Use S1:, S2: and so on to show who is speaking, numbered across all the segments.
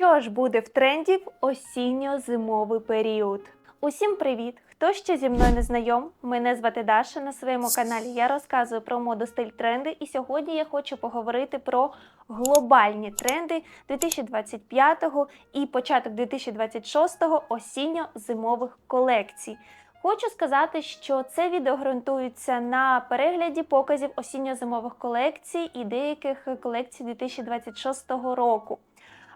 S1: Що ж буде в тренді в осінньо-зимовий період? Усім привіт! Хто ще зі мною не знайом? Мене звати Даша. На своєму каналі я розказую про моду стиль тренди, і сьогодні я хочу поговорити про глобальні тренди 2025 і початок 2026 осінньо-зимових колекцій. Хочу сказати, що це відео ґрунтується на перегляді показів осінньо-зимових колекцій і деяких колекцій 2026 року.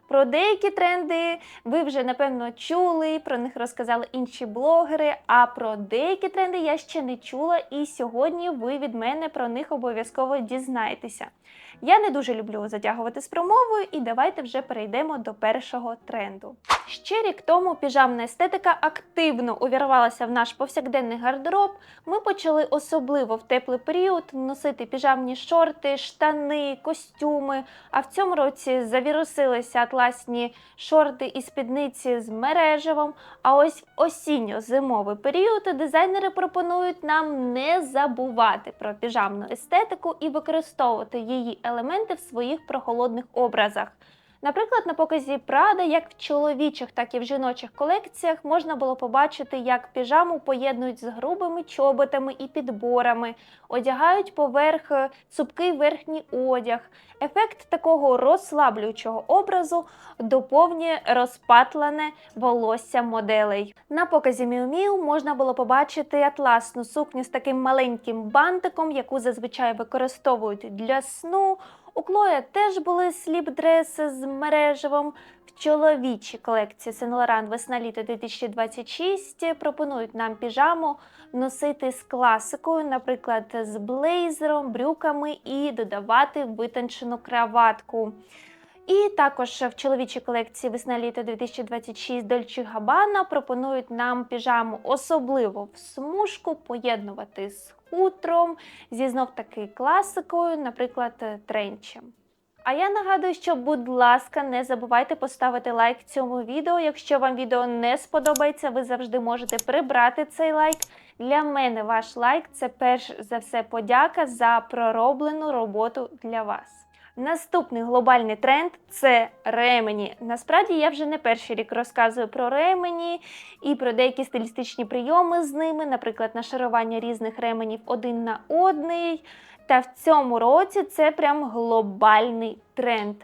S1: Про деякі тренди ви вже напевно чули, про них розказали інші блогери. А про деякі тренди я ще не чула, і сьогодні ви від мене про них обов'язково дізнаєтеся. Я не дуже люблю затягувати з промовою, і давайте вже перейдемо до першого тренду. Ще рік тому піжамна естетика активно увірвалася в наш повсякденний гардероб. Ми почали особливо в теплий період носити піжамні шорти, штани, костюми. А в цьому році завірусилися атласні шорти і спідниці з мережевом. А ось в осінньо-зимовий період дизайнери пропонують нам не забувати про піжамну естетику і використовувати її елементи в своїх прохолодних образах. Наприклад, на показі Прада, як в чоловічих, так і в жіночих колекціях, можна було побачити, як піжаму поєднують з грубими чоботами і підборами, одягають поверх е, цупкий верхній одяг. Ефект такого розслаблюючого образу доповнює розпатлене волосся моделей. На показі Miu можна було побачити атласну сукню з таким маленьким бантиком, яку зазвичай використовують для сну. У Клоя теж були сліп-дреси з мережевом. В чоловічій колекції Saint Laurent весна-літо 2026 пропонують нам піжаму носити з класикою, наприклад, з блейзером, брюками і додавати витончену краватку. І також в чоловічій колекції весна-літо 2026 Dolce Gabbana пропонують нам піжаму особливо в смужку поєднувати з хутром, зі знов таки класикою, наприклад, тренчем. А я нагадую, що, будь ласка, не забувайте поставити лайк цьому відео. Якщо вам відео не сподобається, ви завжди можете прибрати цей лайк. Для мене ваш лайк це перш за все подяка за пророблену роботу для вас. Наступний глобальний тренд це ремені. Насправді я вже не перший рік розказую про ремені і про деякі стилістичні прийоми з ними, наприклад, нашарування різних ременів один на одний. Та в цьому році це прям глобальний тренд.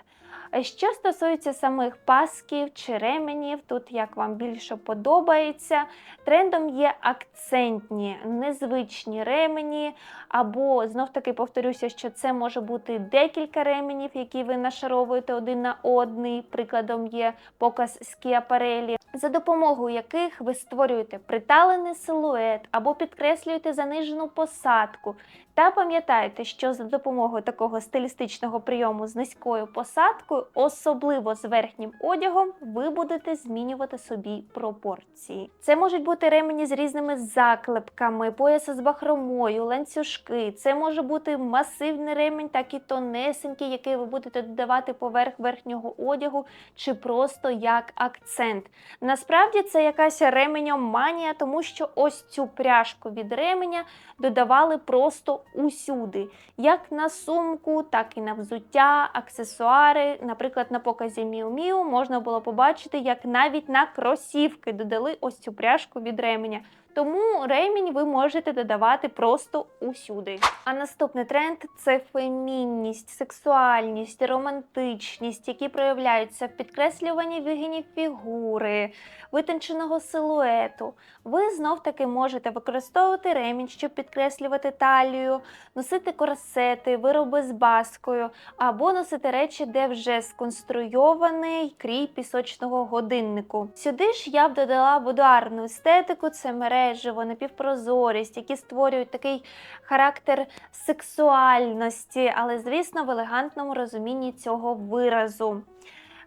S1: Що стосується самих пасків чи ременів, тут як вам більше подобається. Трендом є акцентні, незвичні ремені, або знов-таки повторюся, що це може бути декілька ременів, які ви нашаровуєте один на одний. Прикладом є показ скіапарелі, за допомогою яких ви створюєте приталений силует або підкреслюєте занижену посадку. Та пам'ятайте, що за допомогою такого стилістичного прийому з низькою посадкою, особливо з верхнім одягом, ви будете змінювати собі пропорції. Це можуть бути ремені з різними заклепками, пояси з бахромою, ланцюжки. Це може бути масивний ремінь, так і тонесенький, який ви будете додавати поверх верхнього одягу, чи просто як акцент. Насправді це якась ременьоманія, тому що ось цю пряжку від ременя додавали просто усюди, як на сумку, так і на взуття, аксесуари. Наприклад, на показі Міу Міу можна було побачити, як навіть на кросівки додали ось цю пряжку від ременя. Тому ремінь ви можете додавати просто усюди. А наступний тренд це фемінність, сексуальність, романтичність, які проявляються в підкреслюванні вигинів фігури, витонченого силуету. Ви знов таки можете використовувати ремінь, щоб підкреслювати талію, носити корсети, вироби з баскою, або носити речі, де вже сконструйований крій пісочного годиннику. Сюди ж я б додала будуарну естетику, це мережево, напівпрозорість, які створюють такий характер сексуальності, але, звісно, в елегантному розумінні цього виразу.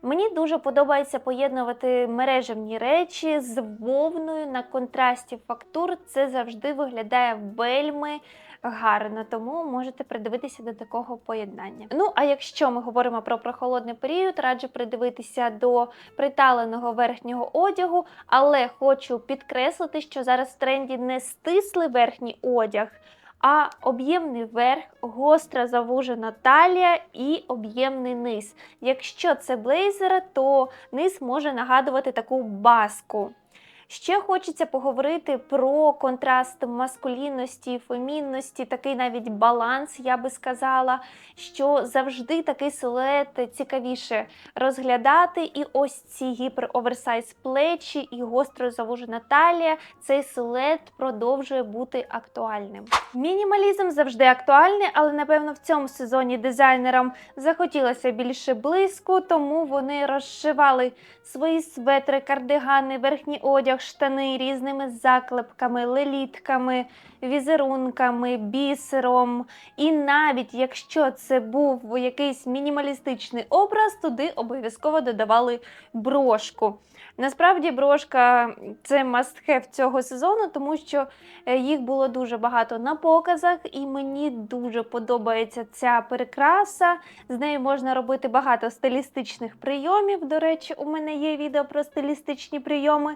S1: Мені дуже подобається поєднувати мережевні речі з вовною на контрасті фактур. Це завжди виглядає вельми гарно, тому можете придивитися до такого поєднання. Ну, а якщо ми говоримо про прохолодний період, раджу придивитися до приталеного верхнього одягу, але хочу підкреслити, що зараз в тренді не стислий верхній одяг. А об'ємний верх, гостра завужена талія і об'ємний низ. Якщо це блейзер, то низ може нагадувати таку баску. Ще хочеться поговорити про контраст маскулінності, фемінності, такий навіть баланс, я би сказала, що завжди такий силует цікавіше розглядати. І ось ці гіпероверсайз плечі і гостро завужена талія, цей силует продовжує бути актуальним. Мінімалізм завжди актуальний, але напевно в цьому сезоні дизайнерам захотілося більше блиску, тому вони розшивали свої светри, кардигани, верхній одяг, штани різними заклепками, лелітками, візерунками, бісером. І навіть якщо це був якийсь мінімалістичний образ, туди обов'язково додавали брошку. Насправді брошка це must-have цього сезону, тому що е, їх було дуже багато на показах, і мені дуже подобається ця прикраса. З нею можна робити багато стилістичних прийомів. До речі, у мене є відео про стилістичні прийоми.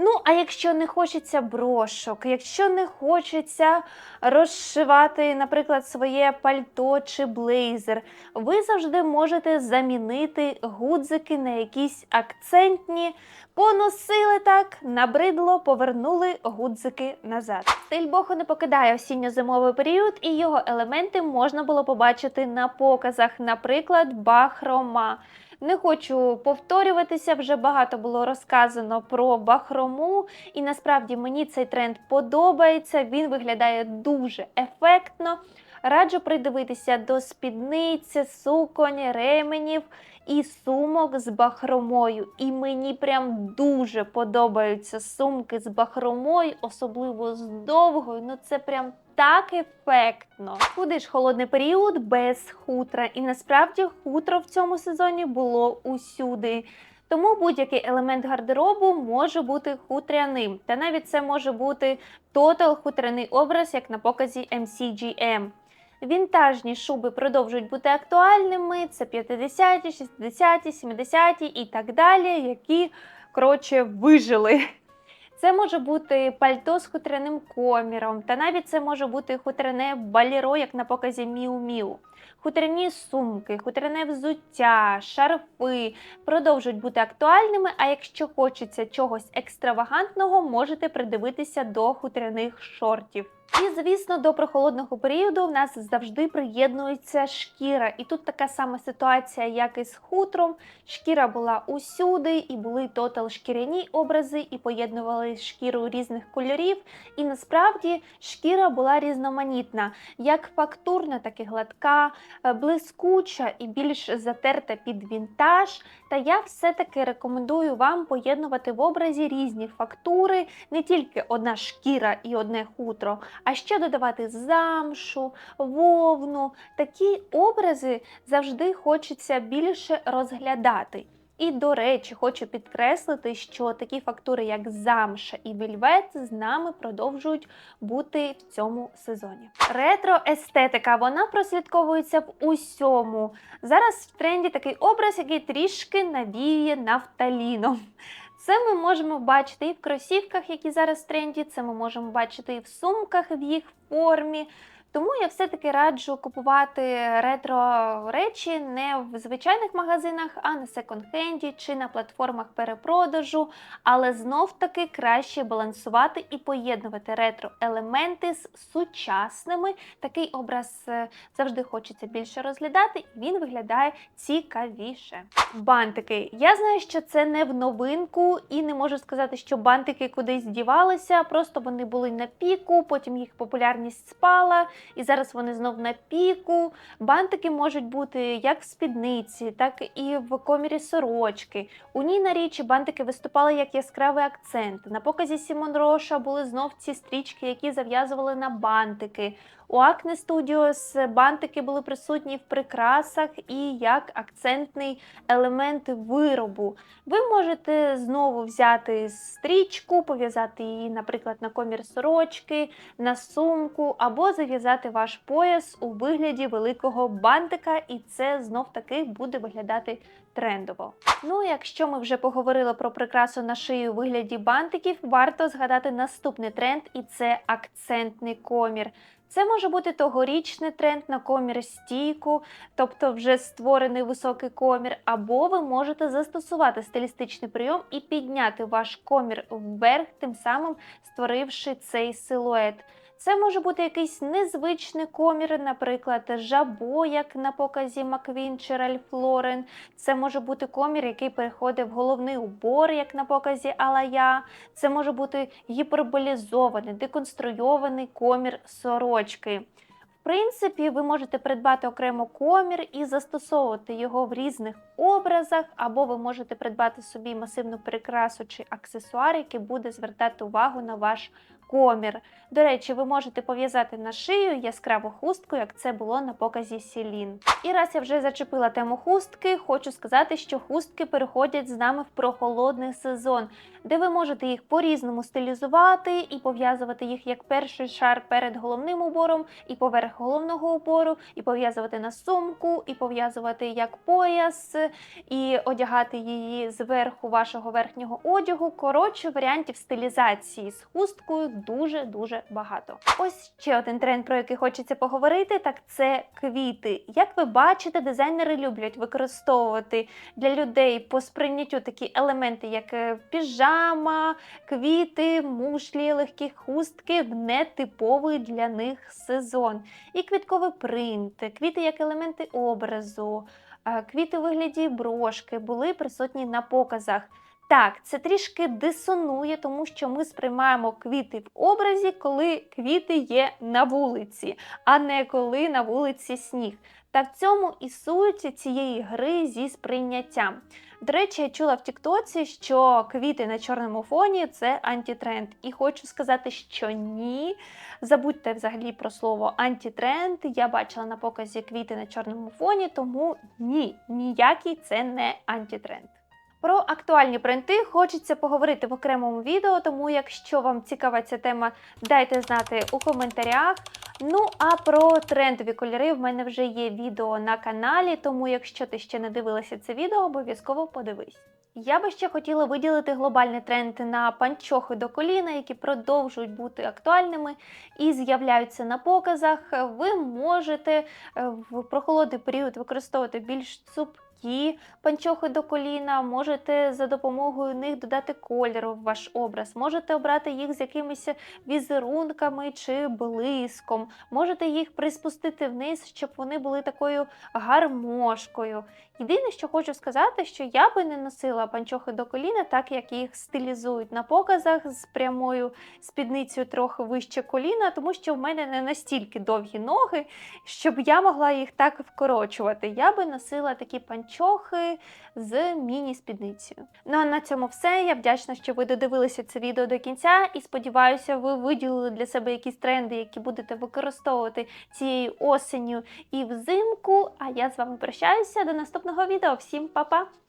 S1: Ну, а якщо не хочеться брошок, якщо не хочеться розшивати, наприклад, своє пальто чи блейзер, ви завжди можете замінити гудзики на якісь акцентні, поносили так, набридло, повернули гудзики назад. Стиль боху не покидає осінньо-зимовий період, і його елементи можна було побачити на показах, наприклад, бахрома. Не хочу повторюватися, вже багато було розказано про бахрому, і насправді мені цей тренд подобається. Він виглядає дуже ефектно. Раджу придивитися до спідниці, суконь, ременів і сумок з бахромою. І мені прям дуже подобаються сумки з бахромою, особливо з довгою. Ну це прям так ефектно. Куди ж холодний період без хутра? І насправді хутро в цьому сезоні було усюди. Тому будь-який елемент гардеробу може бути хутряним. Та навіть це може бути тотал хутряний образ, як на показі MCGM. Вінтажні шуби продовжують бути актуальними. Це 50-ті, 60-ті, 70-ті і так далі, які коротше вижили. Це може бути пальто з хутряним коміром, та навіть це може бути хутряне баліро, як на показі Міу Міу. Хутряні сумки, хутряне взуття, шарфи продовжують бути актуальними. А якщо хочеться чогось екстравагантного, можете придивитися до хутряних шортів. І, звісно, до прохолодного періоду в нас завжди приєднується шкіра. І тут така сама ситуація, як і з хутром. Шкіра була усюди, і були тотал шкіряні образи, і поєднували шкіру різних кольорів. І насправді шкіра була різноманітна, як фактурна, так і гладка, е, блискуча і більш затерта під вінтаж. Та я все-таки рекомендую вам поєднувати в образі різні фактури, не тільки одна шкіра і одне хутро, а ще додавати замшу, вовну. Такі образи завжди хочеться більше розглядати. І, до речі, хочу підкреслити, що такі фактури, як замша і вільвет, з нами продовжують бути в цьому сезоні. Ретро-естетика вона прослідковується в усьому. Зараз в тренді такий образ, який трішки навіює нафталіном. Це ми можемо бачити і в кросівках, які зараз в тренді, це ми можемо бачити і в сумках в їх формі. Тому я все-таки раджу купувати ретро речі не в звичайних магазинах, а на секонд-хенді чи на платформах перепродажу. Але знов-таки краще балансувати і поєднувати ретро-елементи з сучасними. Такий образ е, завжди хочеться більше розглядати, і він виглядає цікавіше. Бантики. Я знаю, що це не в новинку, і не можу сказати, що бантики кудись дівалися, просто вони були на піку, потім їх популярність спала і зараз вони знов на піку. Бантики можуть бути як в спідниці, так і в комірі сорочки. У ній на річі бантики виступали як яскравий акцент. На показі Сімон Роша були знов ці стрічки, які зав'язували на бантики. У Acne Studios бантики були присутні в прикрасах і як акцентний елемент виробу. Ви можете знову взяти стрічку, пов'язати її, наприклад, на комір сорочки, на сумку, або зав'язати ваш пояс у вигляді великого бантика, і це знов таки буде виглядати трендово. Ну, якщо ми вже поговорили про прикрасу на шию у вигляді бантиків, варто згадати наступний тренд, і це акцентний комір. Це може бути тогорічний тренд на комір стійку, тобто вже створений високий комір, або ви можете застосувати стилістичний прийом і підняти ваш комір вверх, тим самим створивши цей силует. Це може бути якийсь незвичний комір, наприклад, жабо, як на показі Маквін чи Ральф Лорен. Це може бути комір, який переходить в головний убор, як на показі Алая. Це може бути гіперболізований, деконструйований комір сорочки. В принципі, ви можете придбати окремо комір і застосовувати його в різних образах, або ви можете придбати собі масивну прикрасу чи аксесуар, який буде звертати увагу на ваш комір. До речі, ви можете пов'язати на шию яскраву хустку, як це було на показі Сілін. І раз я вже зачепила тему хустки, хочу сказати, що хустки переходять з нами в прохолодний сезон, де ви можете їх по-різному стилізувати і пов'язувати їх як перший шар перед головним убором, і поверх головного убору, і пов'язувати на сумку, і пов'язувати як пояс, і одягати її зверху вашого верхнього одягу. Коротше, варіантів стилізації з хусткою дуже-дуже багато. Ось ще один тренд, про який хочеться поговорити, так це квіти. Як ви бачите, дизайнери люблять використовувати для людей по сприйняттю такі елементи, як е, піжама, квіти, мушлі, легкі хустки в нетиповий для них сезон. І квітковий принт, квіти як елементи образу, квіти у вигляді брошки були присутні на показах. Так, це трішки дисонує, тому що ми сприймаємо квіти в образі, коли квіти є на вулиці, а не коли на вулиці сніг. Та в цьому і суть цієї гри зі сприйняттям. До речі, я чула в Тіктоці, що квіти на чорному фоні це антитренд. І хочу сказати, що ні. Забудьте взагалі про слово антитренд. Я бачила на показі квіти на чорному фоні, тому ні, ніякий це не антитренд. Про актуальні принти хочеться поговорити в окремому відео, тому якщо вам цікава ця тема, дайте знати у коментарях. Ну а про трендові кольори в мене вже є відео на каналі, тому якщо ти ще не дивилася це відео, обов'язково подивись. Я би ще хотіла виділити глобальний тренд на панчохи до коліна, які продовжують бути актуальними і з'являються на показах. Ви можете е, в прохолодний період використовувати більш цупкі панчохи до коліна, можете за допомогою них додати кольору в ваш образ, можете обрати їх з якимись візерунками чи блиском, можете їх приспустити вниз, щоб вони були такою гармошкою. Єдине, що хочу сказати, що я би не носила панчохи до коліна, так як їх стилізують на показах з прямою спідницею трохи вище коліна, тому що в мене не настільки довгі ноги, щоб я могла їх так вкорочувати. Я би носила такі панчохи з міні-спідницею. Ну а на цьому все. Я вдячна, що ви додивилися це відео до кінця, і сподіваюся, ви виділили для себе якісь тренди, які будете використовувати цією осенню і взимку. А я з вами прощаюся до наступного відео. Всім па-па!